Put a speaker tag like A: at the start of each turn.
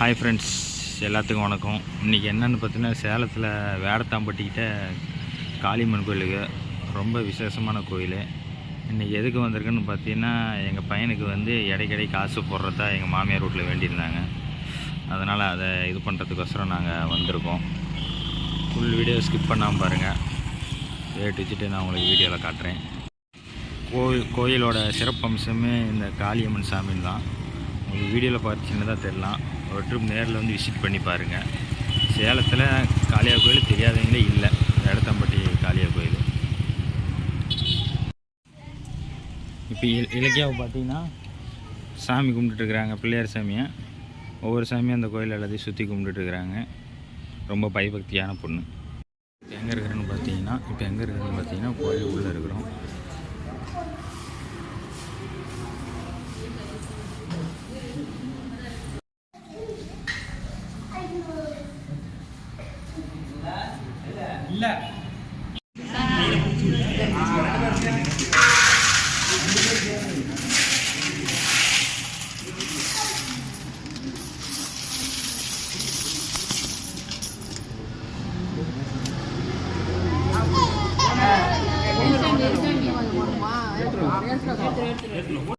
A: Hi friends எல்லாத்துக்கும் வணக்கம். இன்றைக்கி என்னென்னு பார்த்தீங்கன்னா சேலத்தில் வேடத்தாம்பட்டிக்கிட்ட காளியம்மன் கோயிலுக்கு ரொம்ப விசேஷமான கோயில். இன்றைக்கி எதுக்கு வந்திருக்குன்னு பார்த்தீங்கன்னா எங்கள் பையனுக்கு வந்து இடைக்கடை காசு போடுறதா எங்கள் மாமியார் வீட்டில் வேண்டியிருந்தாங்க. அதனால் அதை இது பண்ணுறதுக்கோசரம் நாங்கள் வந்திருக்கோம். ஃபுல் வீடியோ ஸ்கிப் பண்ணாமல் பாருங்கள் ரேட் வச்சுட்டு நான் உங்களுக்கு வீடியோவில் காட்டுறேன். கோயில் கோயிலோட சிறப்பம்சமே இந்த காளியம்மன் சாமின்னு தான் உங்களுக்கு வீடியோவில் பார்த்து சின்னதாக தெரிலாம் ஒரு ட்ரிப் நேரில் வந்து விசிட் பண்ணி பாருங்கள் சேலத்தில் காளியா கோயில் தெரியாதவங்களே இல்லை. இடத்தம்பட்டி காளியா கோயில். இப்போ இல இலக்கியாவை பார்த்தீங்கன்னா சாமி கும்பிட்டுருக்குறாங்க பிள்ளையார் சாமியை. ஒவ்வொரு சாமியும் அந்த கோயில் எல்லாத்தையும் சுற்றி கும்பிட்டுருக்குறாங்க ரொம்ப பயபக்தியான பொண்ணு. எங்கே இருக்கிறேன்னு பார்த்தீங்கன்னா இப்போ எங்கே இருக்கிறேன்னு பார்த்தீங்கன்னா கோயில் உள்ளே இருக்கிறோம். இல்லை